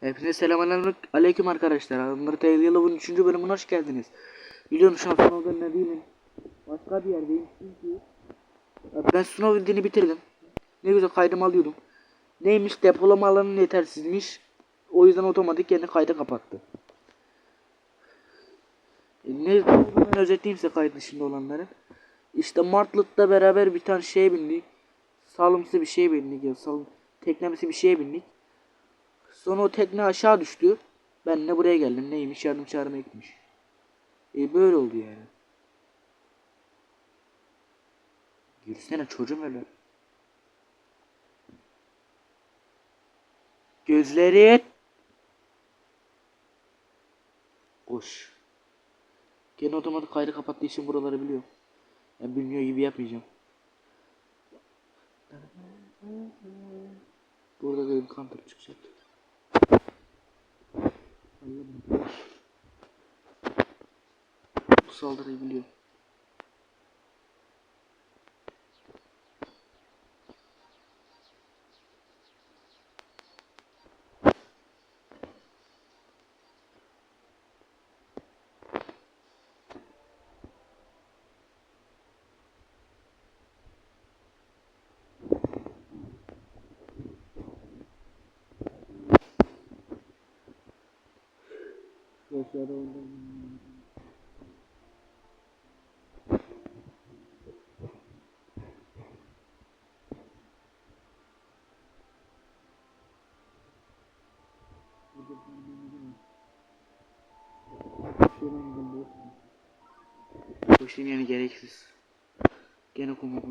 Hepinize selamünaleyküm aleyküm arkadaşlar. Undertale Yellow'un 3. bölümüne hoş geldiniz. Biliyorum şampiyon olduğunu değilim. Başka bir yerdeyim çünkü ben sınav bildiğini bitirdim. Ne güzel kaydımı alıyordum. Neymiş depolama alanı yetersizmiş. O yüzden otomatik kendi kaydı kapattı. E, ne ben özetleyeyim size kayıt dışında olanları. İşte Martlet'la beraber bir tane şeye bindik. Salımsı bir şeye bindik ya. Salım, teknemsi bir şeye bindik. Sonra o tekne aşağı düştü. Ben de buraya geldim. Neymiş yardım çağırma gitmiş. E böyle oldu yani. Yürüsene çocuğum öyle. Gözleri Koş. Gene otomatik kaydı kapattığı için buraları biliyorum. Ben bilmiyor gibi yapmayacağım. Burada da bir counter çıkacak. Bu Aşağıda ondan. Koşayım yani gereksiz. Gene kuma.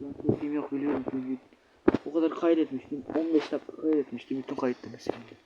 Ben koşayım yok biliyorum çünkü. O kadar kaydetmiştim. 15 dakika kaydetmiştim. Bütün kayıtları sildim.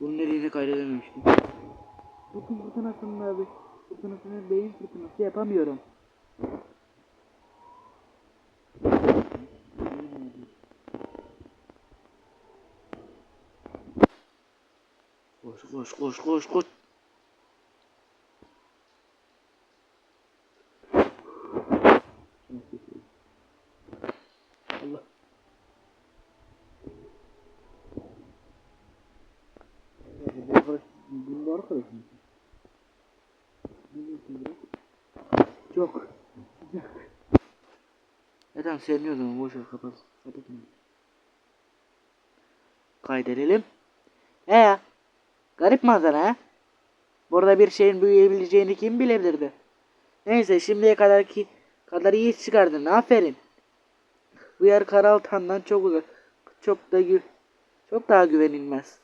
Bunun dediğini kaydedememiştim. Bugün fırtınasında abi. Fırtınasını beyin fırtınası yapamıyorum. Koş koş koş koş koş. Allah. Bu arkadaş, bunun arkadaş mı? Ne diyorsun bro? Sıcak. Neden sevmiyordum boş ver kapat. Kapatma. Kaydedelim. He ya. Garip manzara ha. Burada bir şeyin büyüyebileceğini kim bilebilirdi? Neyse şimdiye kadar ki kadar iyi çıkardın. Aferin. Bu yer Karaltan'dan çok uzak. Çok da gü çok daha güvenilmez.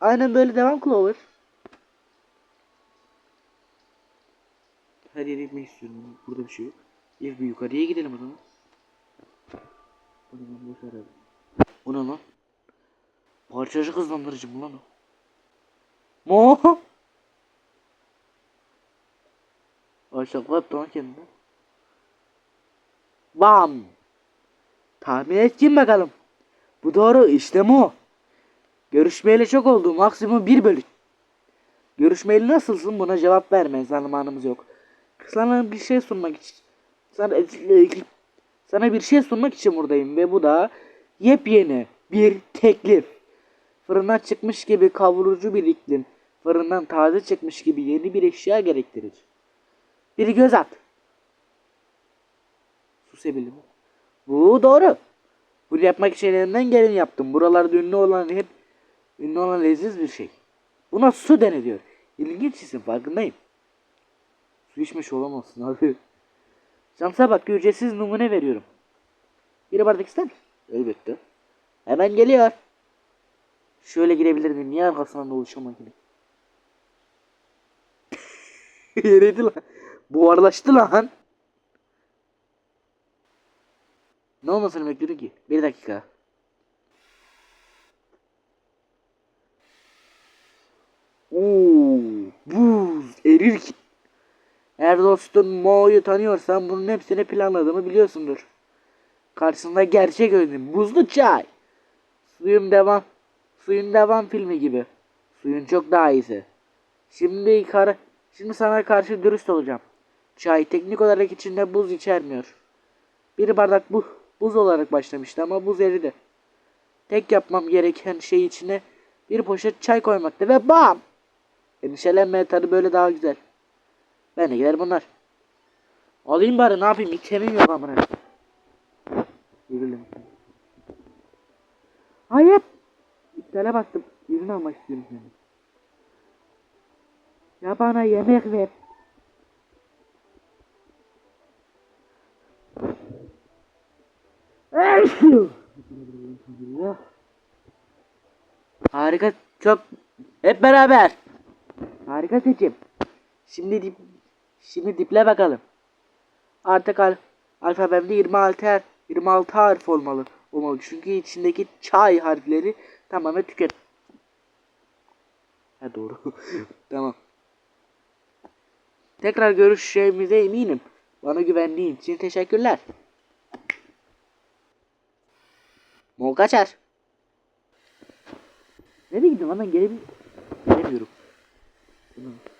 Aynen böyle devam Clover. Her yere gitmek istiyorum. Burada bir şey yok. İlk bir yukarıya gidelim o zaman. O zaman boş abi. O ne lan? Parçacık hızlandırıcı mı lan o? Mo! Aşağı attı lan kendini. Bam! Tahmin et kim bakalım. Bu doğru işte Mo. Görüşmeyeli çok oldu. Maksimum bir bölüm. Görüşmeyeli nasılsın buna cevap verme. Zamanımız yok. Sana bir şey sunmak için. Sana, sana bir şey sunmak için buradayım ve bu da yepyeni bir teklif. Fırından çıkmış gibi kavurucu bir iklim. Fırından taze çıkmış gibi yeni bir eşya gerektirir. Bir göz at. sebili mi? Bu doğru. Bunu yapmak için elimden geleni yaptım. Buralarda ünlü olan hep ünlü olan leziz bir şey. Buna su deniliyor. İlginç isim farkındayım. Su içmiş olamazsın abi. Şansa bak ücretsiz numune veriyorum. Bir bardak ister misin? Elbette. Hemen geliyor. Şöyle girebilirdin. Niye arkasından dolaşıyor makine? Yeriydi lan. Buharlaştı lan. Ne olmasını bekliyordun ki? Bir dakika. Oo, buz erir ki. Eğer dostun Mo'yu tanıyorsan bunun hepsini planladığımı biliyorsundur. Karşısında gerçek önüm. Buzlu çay. Suyun devam. Suyun devam filmi gibi. Suyun çok daha iyisi. Şimdi kar şimdi sana karşı dürüst olacağım. Çay teknik olarak içinde buz içermiyor. Bir bardak bu buz olarak başlamıştı ama buz eridi. Tek yapmam gereken şey içine bir poşet çay koymaktı ve bam! Endişelenme tadı böyle daha güzel. Ben de gider bunlar. Alayım bari ne yapayım itemim yok amına. Yürüyelim. Hayır. İptale bastım. Ürün almak istiyorum seni. Ya bana yemek ver. Harika çok hep beraber. Harika seçim. Şimdi şimdi diple bakalım. Artık al alfabemde 26 har 26 harf olmalı. Olmalı çünkü içindeki çay harfleri tamamen tüket. Ha doğru. tamam. Tekrar görüşeceğimize eminim. Bana güvendiğin için teşekkürler. Mol kaçar. Nereye gidiyorsun lan ben gelebil gelemiyorum. Bunu-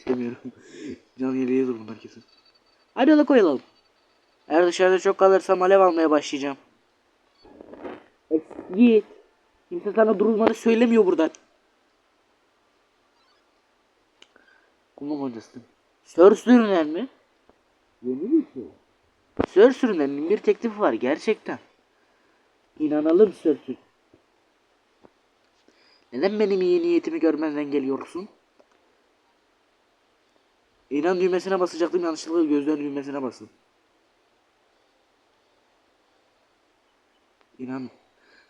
istemiyorum. Can yeleği yazır bunlar kesin. Hadi yola koyalım. Eğer dışarıda çok kalırsam alev almaya başlayacağım. Git. Kimse sana durulmanı söylemiyor buradan. Kumlu hocasın. Sör sürünen mi? Yeni bir şey. Sör sürünenin bir teklifi var gerçekten. İnanalım sör sür. Neden benim iyi niyetimi görmezden geliyorsun? İnan düğmesine basacaktım yanlışlıkla gözler düğmesine bastım. İnan.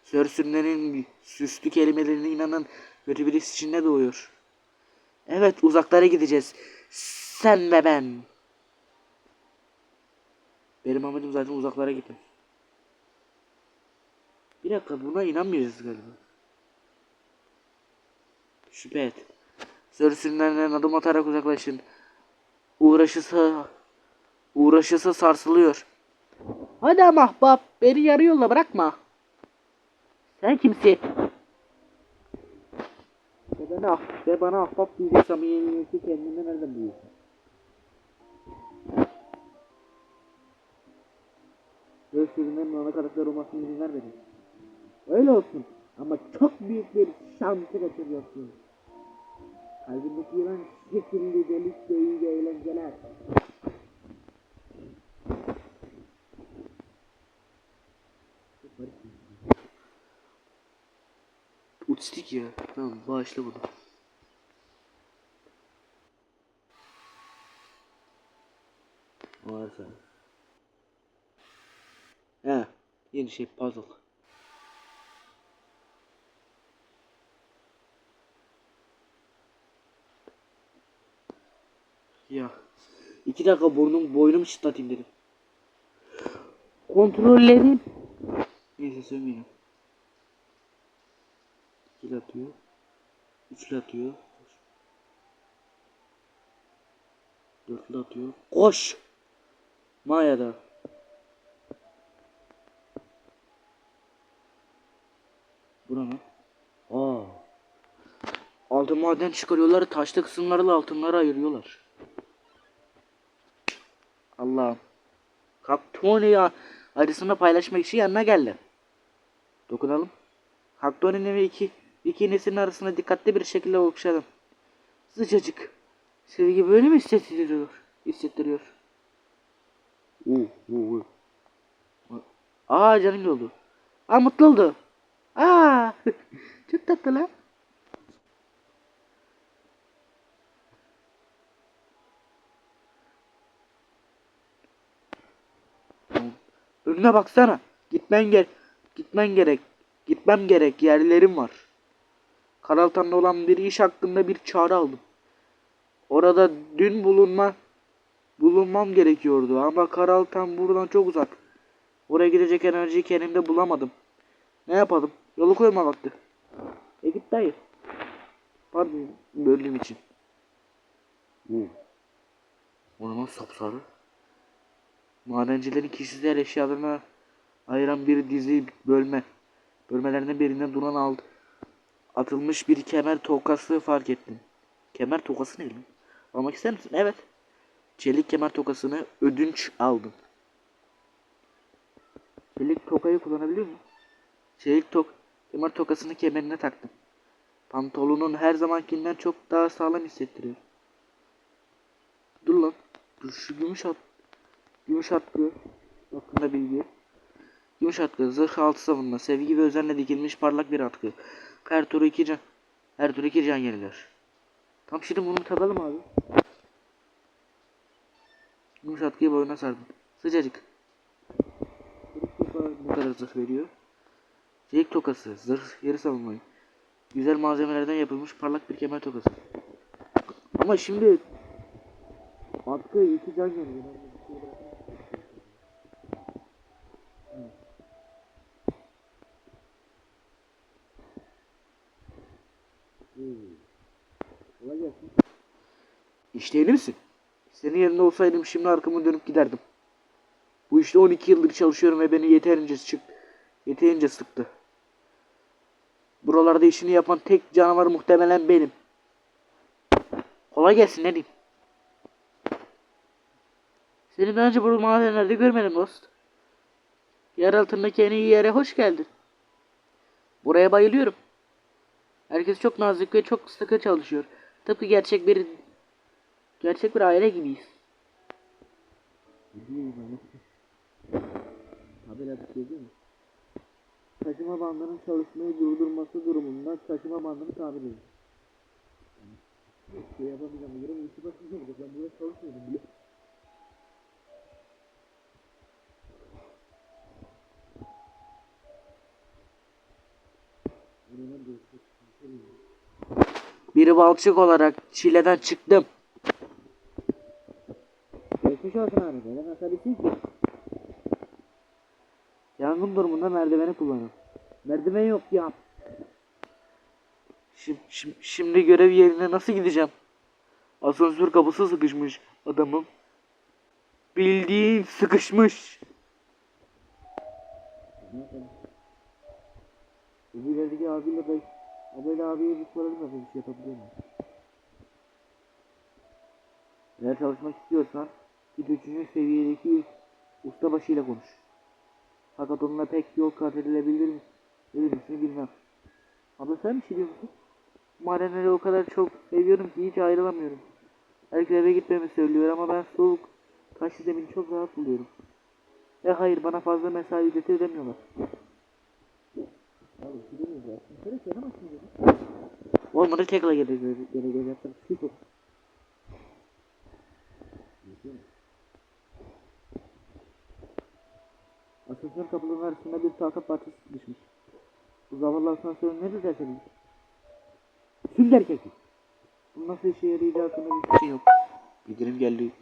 Sör sürünenin süslü kelimelerine inanan kötü birisi içinde doğuyor. Evet uzaklara gideceğiz. Sen ve ben. Benim amacım zaten uzaklara gitmek. Bir dakika buna inanmayacağız galiba. Şüphe et. Sürüsünden adım atarak uzaklaşın. Uğraşısı uğraşısı sarsılıyor. Hadi ama ahbap beni yarı yolla bırakma. Sen kimsin? Ve bana, ah, ve bana ahbap diyecek samimiyeti kendine nereden buluyorsun? Ve sürünen ona kadar olmasını izin vermedin. Öyle olsun. Ama çok büyük bir şansı kaçırıyorsun. Kalbindeki yılan şekilli delik iyi eğlenceler. Uçtik ya. Tamam bağışla bunu. Varsa. He. Yeni şey puzzle. Ya. iki dakika burnum boynumu çıtlatayım dedim. Kontrollerin. Neyse söylemeyeyim. İkili atıyor. Üçlü atıyor. Dörtlü atıyor. Koş! Maya'da. Bura mı? Aa. Altın maden çıkarıyorlar. Taşlı kısımlarla altınları ayırıyorlar. Allah'ım. Kaktoni ya arasında paylaşmak için yanına geldi. Dokunalım. Kaktoni'nin ve iki bikinisinin arasına dikkatli bir şekilde okşadım. Sıcacık. Sevgi böyle mi hissettiriyor? Hissettiriyor. Uh, uh, uh. Aa canım oldu. Aa mutlu oldu. Aa çok tatlı lan. Önüne baksana. Gitmen gel. Gitmen gerek. Gitmem gerek. Yerlerim var. Karaltan'da olan bir iş hakkında bir çağrı aldım. Orada dün bulunma bulunmam gerekiyordu ama Karaltan buradan çok uzak. Oraya gidecek enerjiyi kendimde bulamadım. Ne yapalım? Yolu koyma vakti. E git dayı. Pardon böldüğüm için. Oo. Orman sapsarı. Madencilerin kişisel eşyalarına ayıran bir dizi bölme. Bölmelerinden birinden duran aldı. Atılmış bir kemer tokası fark ettim. Kemer tokası ne lan? Almak ister misin? Evet. Çelik kemer tokasını ödünç aldım. Çelik tokayı kullanabiliyor muyum? Çelik tok kemer tokasını kemerine taktım. Pantolonun her zamankinden çok daha sağlam hissettiriyor. Dur lan. Dur şu gümüş at. Gümüş atkı hakkında bilgi. Gümüş atkı, zırh altı savunma, sevgi ve özenle dikilmiş parlak bir atkı. Her turu iki can. Her turu iki can yeniler. Tam şimdi bunu tadalım abi. Gümüş atkıyı boyuna sardım. Sıcacık. Ne kadar zırh veriyor? Çelik tokası, zırh yeri savunmayı. Güzel malzemelerden yapılmış parlak bir kemer tokası. Ama şimdi atkı iki can yeniyor. İşte yeni misin? Senin yerinde olsaydım şimdi arkamı dönüp giderdim. Bu işte 12 yıldır çalışıyorum ve beni yeterince çık yeterince sıktı. Buralarda işini yapan tek canavar muhtemelen benim. Kolay gelsin ne diyeyim. Seni daha önce bu madenlerde görmedim dost. Yer altındaki en iyi yere hoş geldin. Buraya bayılıyorum. Herkes çok nazik ve çok sıkı çalışıyor. Tıpkı gerçek bir gerçek bir aile gibiyiz. Tabela değil mi? Taşıma bandının çalışmayı durdurması durumunda taşıma bandını tamir edin. Şey yapamayacağım. Yarın işi olacak. Ben burada çalışmıyordum bile. Bir balçık olarak çileden çıktım. Geçmiş olsun abi. Neden asabisin ki? Yangın durumunda merdiveni kullanın. Merdiven yok ya. Şimdi, şimdi, şimdi görev yerine nasıl gideceğim? Asansör kapısı sıkışmış adamım. Bildiğin sıkışmış. Bu ilerideki abiyle ben Abel abiye bir soralım da bir şey yapabiliyor mu? Eğer çalışmak istiyorsan git üçüncü seviyedeki ustabaşıyla konuş. Fakat onunla pek yol kat edilebilir mi? Bilir misin bilmem. Abla sen bir şey diyor musun? Madenleri o kadar çok seviyorum ki hiç ayrılamıyorum. Herkes eve gitmemi söylüyor ama ben soğuk, taşlı zemini çok rahat buluyorum. Ve hayır bana fazla mesai ücreti ödemiyorlar. Abi gidemeyiz ya. Şöyle söylemezsin dedi. Olmadı tekrar geleceğiz. Geleceğiz şey yok. Asansör kapılarının arasında bir tahta parçası düşmüş. Bu zavallı asansörü ne düzeltebilir? Sünger keki. Bu nasıl işe yarayacağı hakkında bir şey yok. Bildirim geldi.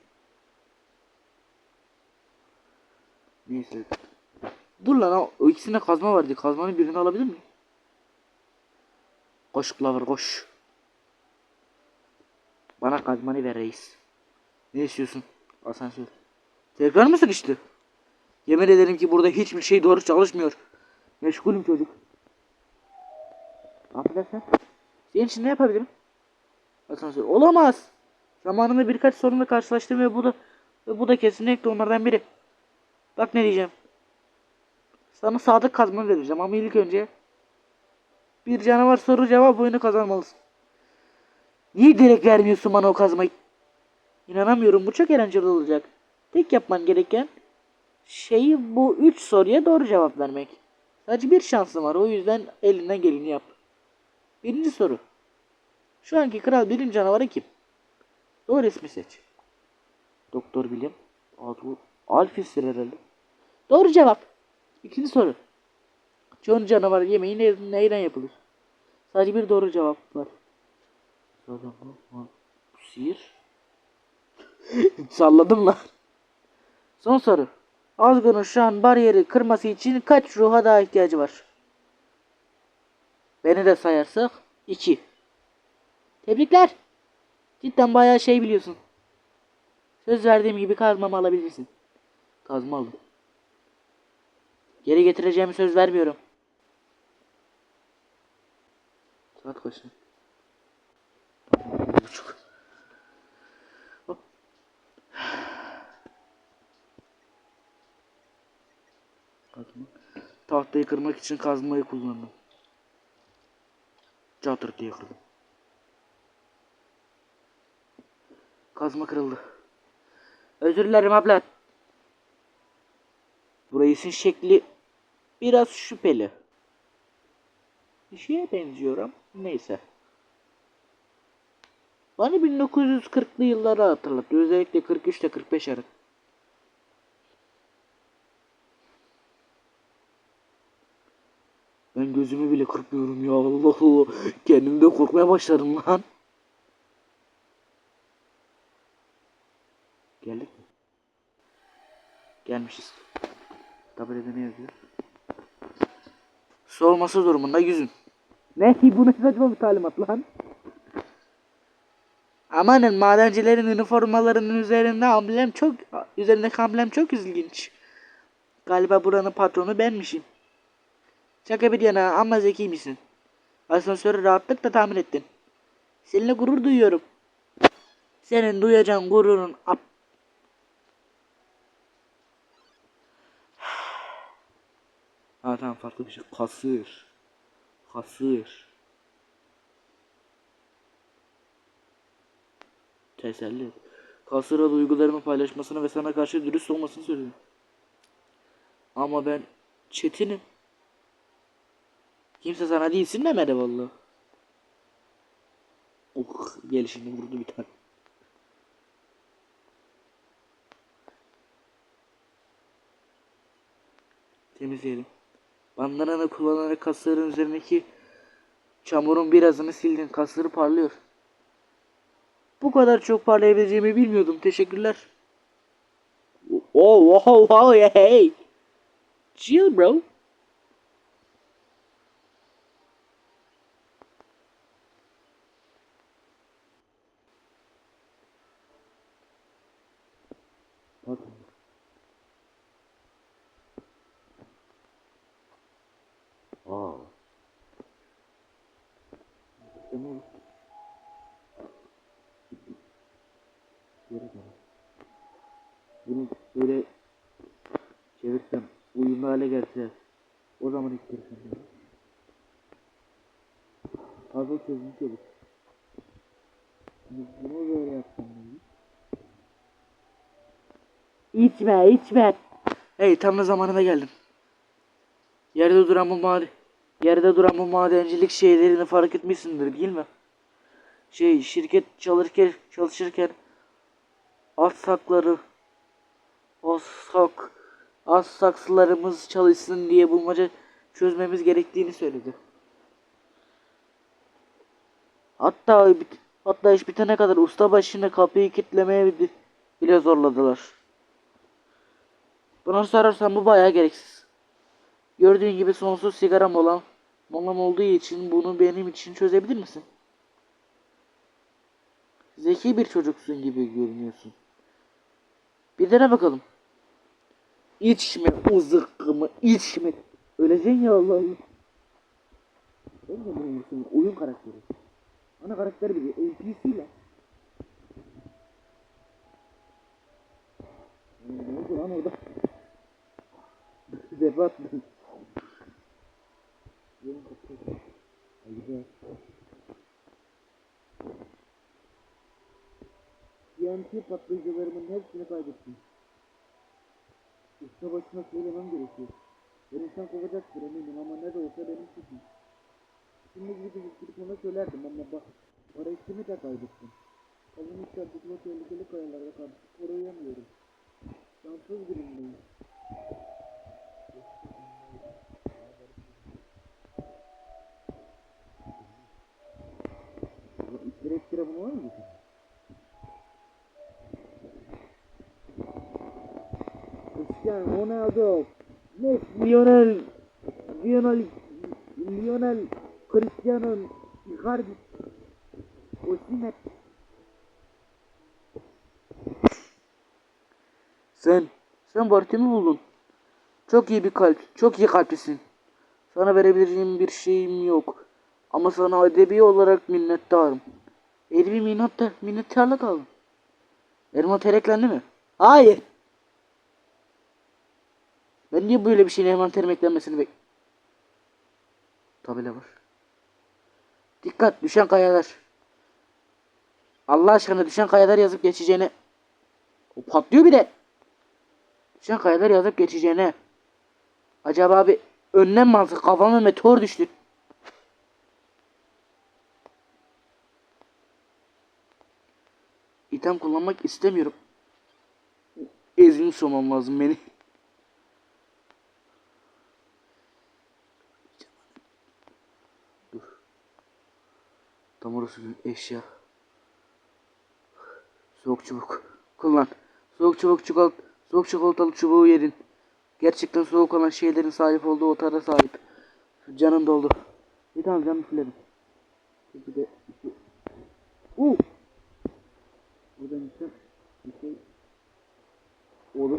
Neyse. Dur lan o, ikisinde kazma vardı. Kazmanın birini alabilir miyim? Koş Clover koş. Bana kazmanı ver reis. Ne istiyorsun? Asansör. Tekrar mı sıkıştı? Yemin ederim ki burada hiçbir şey doğru çalışmıyor. Meşgulüm çocuk. Affedersen. Senin için ne yapabilirim? Asansör. Olamaz. Zamanında birkaç sorunla karşılaştım ve bu da ve bu da kesinlikle onlardan biri. Bak ne diyeceğim. Sana sadık kazma vereceğim ama ilk önce bir canavar soru cevap oyunu kazanmalısın. Niye direkt vermiyorsun bana o kazmayı? İnanamıyorum bu çok eğlenceli olacak. Tek yapman gereken şeyi bu üç soruya doğru cevap vermek. Sadece bir şansın var o yüzden elinden geleni yap. Birinci soru. Şu anki kral birinci canavarı kim? Doğru ismi seç. Doktor bilim. Adı Alfis'tir herhalde. Doğru cevap. İkinci soru. John canavar yemeği ne, neyden yapılır? Sadece bir doğru cevap var. Sihir. Salladım lan. Son soru. Azgın'ın şu an bariyeri kırması için kaç ruha daha ihtiyacı var? Beni de sayarsak 2. Tebrikler. Cidden bayağı şey biliyorsun. Söz verdiğim gibi kazmamı alabilirsin. Kazma aldım. Geri getireceğimi söz vermiyorum. Saat kaç? buçuk. Tahtayı kırmak için kazmayı kullandım. Çatır diye kırdım. Kazma kırıldı. Özür dilerim abla. Burayın şekli biraz şüpheli. Bir şeye benziyorum. Neyse. Bana 1940'lı yılları hatırlatıyor. Özellikle 43 ile 45 arası. Ben gözümü bile kırpmıyorum ya Allah Allah. Kendimde korkmaya başladım lan. Geldik mi? Gelmişiz. Tabelada ne yazıyor? Su olması durumunda yüzün. Ne? Bu ne saçma bir talimat lan? Amanın madencilerin üniformalarının üzerinde amblem çok üzerindeki amblem çok ilginç. Galiba buranın patronu benmişim. Şaka bir yana ama zeki misin? Asansörü rahatlıkla tamir ettin. Seninle gurur duyuyorum. Senin duyacağın gururun Ha tamam farklı bir şey. Kasır. Kasır. Teselli. Kasır'a duygularını paylaşmasını ve sana karşı dürüst olmasını söylüyorum. Ama ben çetinim. Kimse sana değilsin demedi vallahi. Oh gelişini vurdu bir tane. Temizleyelim. Bandananı kullanarak kasların üzerindeki çamurun birazını sildin. Kasları parlıyor. Bu kadar çok parlayabileceğimi bilmiyordum. Teşekkürler. Oh, wow, wow, hey. Chill bro. Bakın. Aa. Tamam. Geri dön. Bunu böyle çevirsem, uyumlu hale gelse o zaman istersen beni. Fazla çözmüş olur. Şimdi Bunu böyle yapsam iyi. İçme, içme. Hey tam da zamanında geldim. Yerde duran bu maden yerde duran bu madencilik şeylerini fark etmişsindir değil mi? Şey şirket çalışırken çalışırken az sakları az sak az saksılarımız çalışsın diye bulmaca çözmemiz gerektiğini söyledi. Hatta hatta iş bitene kadar usta başına kapıyı kilitlemeye bi- bile zorladılar. Buna sorarsan bu bayağı gereksiz. Gördüğün gibi sonsuz sigaram olan molam olduğu için bunu benim için çözebilir misin? Zeki bir çocuksun gibi görünüyorsun. Bir dene bakalım. İçme o zıkkımı içme. Öleceksin ya Allah Allah. Ben de bunu musun? Oyun karakteri. Ana karakter bile NPC ile. Ne oldu lan orada? Debat ben. Yolun kapıyorum. Gidiyor. TNT patlayıcılarımın hepsini kaybettim. Usta başına söylemem gerekiyor. Ben insan kovacaktır eminim ama ne de olsa benim suçum. Şimdi gidip gidip ona söylerdim ama bak parayı kimi de kaybettim. Kalın içerisinde tehlikeli kayalarda kaldık. Koruyamıyorum. Şanssız birindeyim. Direkt sıra bunu var mı? Cristiano Ronaldo, Messi, Lionel, Lionel, Lionel, Cristiano, Icardi, Osimhen. Sen, sen Bartem'i buldun. Çok iyi bir kalp, çok iyi kalplisin. Sana verebileceğim bir şeyim yok. Ama sana edebi olarak minnettarım. Edebi minnet, minnettarlık aldım. Elma tereklendi mi? Hayır. Ben niye böyle bir şeyin envanterim eklenmesini bek... Tabela var. Dikkat düşen kayalar. Allah aşkına düşen kayalar yazıp geçeceğine. O patlıyor bir de. Düşen kayalar yazıp geçeceğine. Acaba bir önlem alsak kafama meteor düştü. İtem kullanmak istemiyorum. Ezilmiş somam lazım beni. Dur. Tam orası bir eşya. Soğuk çubuk. Kullan. Soğuk çubuk çikolat soğuk çikolatalı çubuğu yedin. Gerçekten soğuk olan şeylerin sahip olduğu otara sahip. Canım doldu. Bir tane canım fulledim. Bir de. Uh! Buradan gitsem bir şey olur.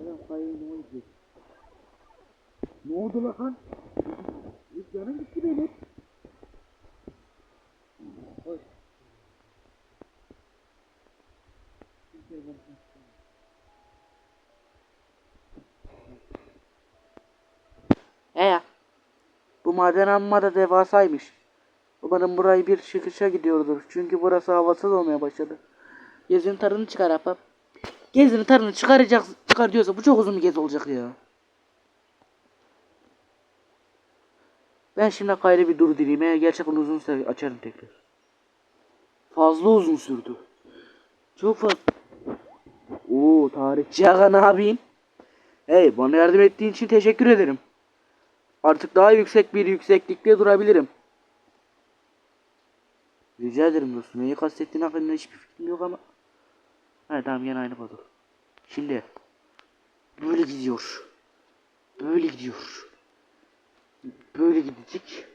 Adam kayayı ne oldu? Ne oldu lan? Canım gitti benim. Oy. Bir şey var. Bu maden amma da devasaymış. Umarım burayı bir çıkışa gidiyordur. Çünkü burası havasız olmaya başladı. Gezinin tarını çıkar ahbap. Gezinin tarını çıkaracak çıkar diyorsa bu çok uzun bir gezi olacak ya. Ben şimdi kaydı bir dur dileyim. Eğer gerçekten uzunsa açarım tekrar. Fazla uzun sürdü. Çok fazla. Oo tarihçi aga ne yapayım? Hey bana yardım ettiğin için teşekkür ederim. Artık daha yüksek bir yükseklikte durabilirim. Rica ederim dostum. Neyi kastettiğin hakkında hiçbir fikrim yok ama. Ha tamam yine aynı konu. Şimdi. Böyle gidiyor. Böyle gidiyor. Böyle gidecek.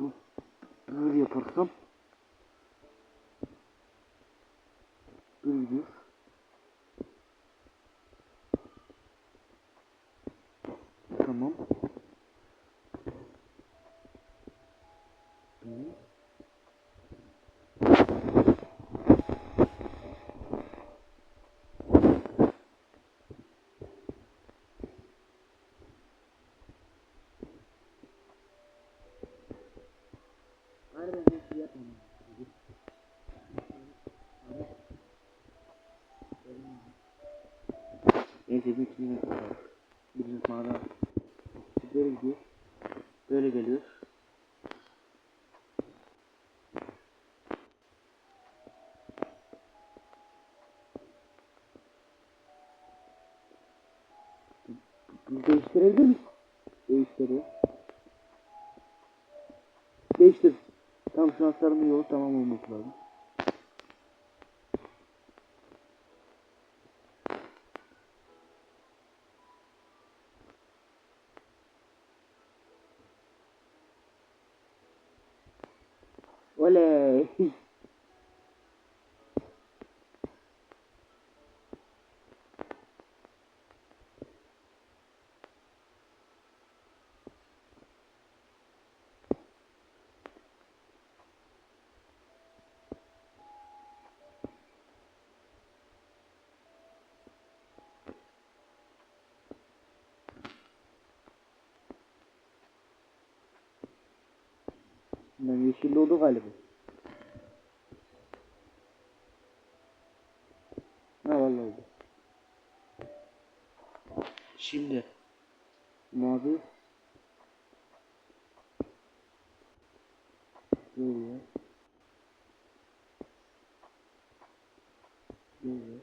Bu böyle yaparsam. Böyle gidiyor. Tamam. Hı. Harbiden hiç şey yapmam. Bir iki yine. Bizim mağara böyle gidiyor. Böyle geliyor. wale Ben yeşil oldu galiba. Ha vallahi oldu. Şimdi mavi Böyle. Böyle.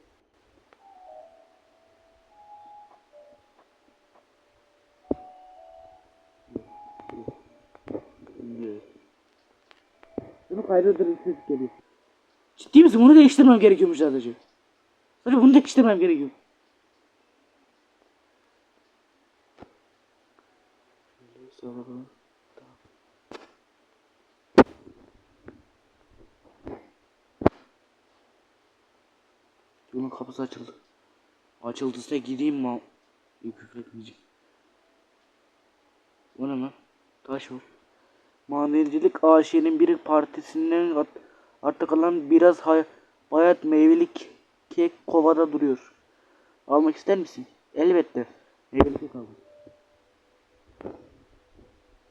Böyle. Kaydırdırın ses geliyor. Ciddi misin? Bunu değiştirmem gerekiyormuş sadece. Sadece bunu değiştirmem gerekiyor. Bunun kapısı açıldı. Açıldıysa gideyim mi? İyi küfretmeyeceğim. O ne lan? Taş var. Madencilik AŞ'nin bir partisinden artık kalan biraz bayat meyveli k- kek kovada duruyor. Almak ister misin? Elbette. Meyveli kek aldım.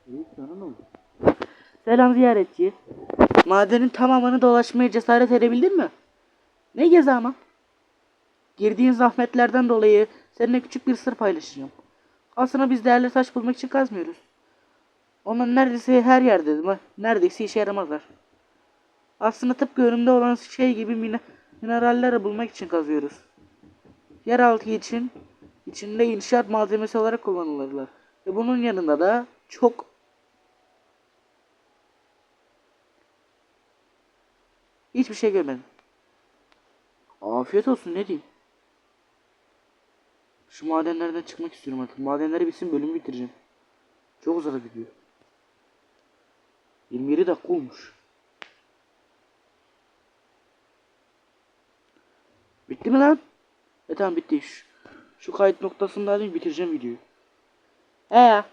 İyi sana ne oldu? Selam ziyaretçi. Madenin tamamını dolaşmaya cesaret edebildin mi? Ne gezi ama? Girdiğin zahmetlerden dolayı seninle küçük bir sır paylaşacağım. Aslında biz değerli taş bulmak için kazmıyoruz. Onlar neredeyse her yerde neredeyse işe yaramazlar. Aslında tıpkı önümde olan şey gibi min mineralleri bulmak için kazıyoruz. Yeraltı için içinde inşaat malzemesi olarak kullanılırlar. Ve bunun yanında da çok hiçbir şey görmedim. Afiyet olsun ne diyeyim. Şu madenlerden çıkmak istiyorum artık. Madenleri bitsin bölümü bitireceğim. Çok uzadı video. 27 dakika olmuş. Bitti mi lan? E tamam bitti. Şu, şu kayıt noktasında alayım bitireceğim videoyu. He.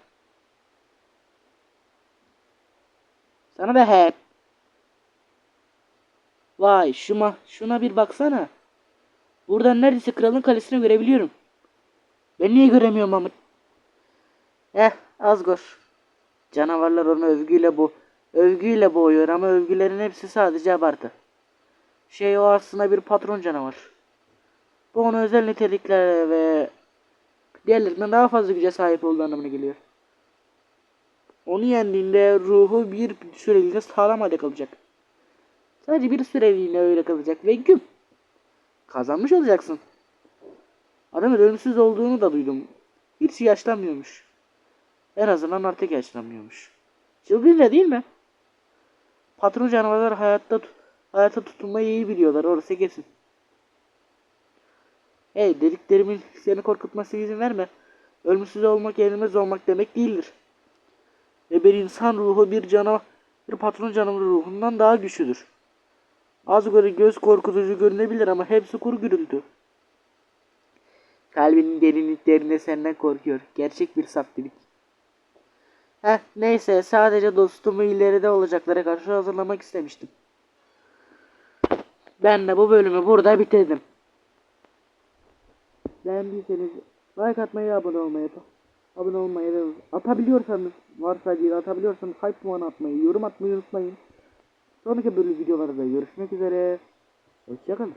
Sana da hep. Vay şuna, şuna bir baksana. Buradan neredeyse kralın kalesini görebiliyorum. Ben niye göremiyorum Mahmut? Eh Azgor. Canavarlar onu övgüyle bu övgüyle boğuyor ama övgülerin hepsi sadece abartı. Şey o aslında bir patron canavar. Bu ona özel nitelikler ve diğerlerinden daha fazla güce sahip olduğu anlamına geliyor. Onu yendiğinde ruhu bir süreliğine sağlam halde kalacak. Sadece bir süreliğine öyle kalacak ve güm. Kazanmış olacaksın. Adamın ölümsüz olduğunu da duydum. Hiç yaşlanmıyormuş. En azından artık yaşlanmıyormuş. Çılgınca değil mi? Patron canavarlar hayatta hayata tutunmayı iyi biliyorlar. Orası kesin. Hey dediklerimin seni korkutmasına izin verme. Ölümsüz olmak yenilmez olmak demek değildir. Ve bir insan ruhu bir canavar, bir patron canavarı ruhundan daha güçlüdür. Az göre göz korkutucu görünebilir ama hepsi kuru gürültü. Kalbinin derinliklerinde senden korkuyor. Gerçek bir saftirik. Heh neyse sadece dostumu ileride olacaklara karşı hazırlamak istemiştim. Ben de bu bölümü burada bitirdim. Beğendiyseniz like atmayı, abone olmayı, abone olmayı ve atabiliyorsanız varsa değil atabiliyorsanız hype puan atmayı, yorum atmayı unutmayın. Sonraki bölüm videolarda görüşmek üzere. Hoşçakalın.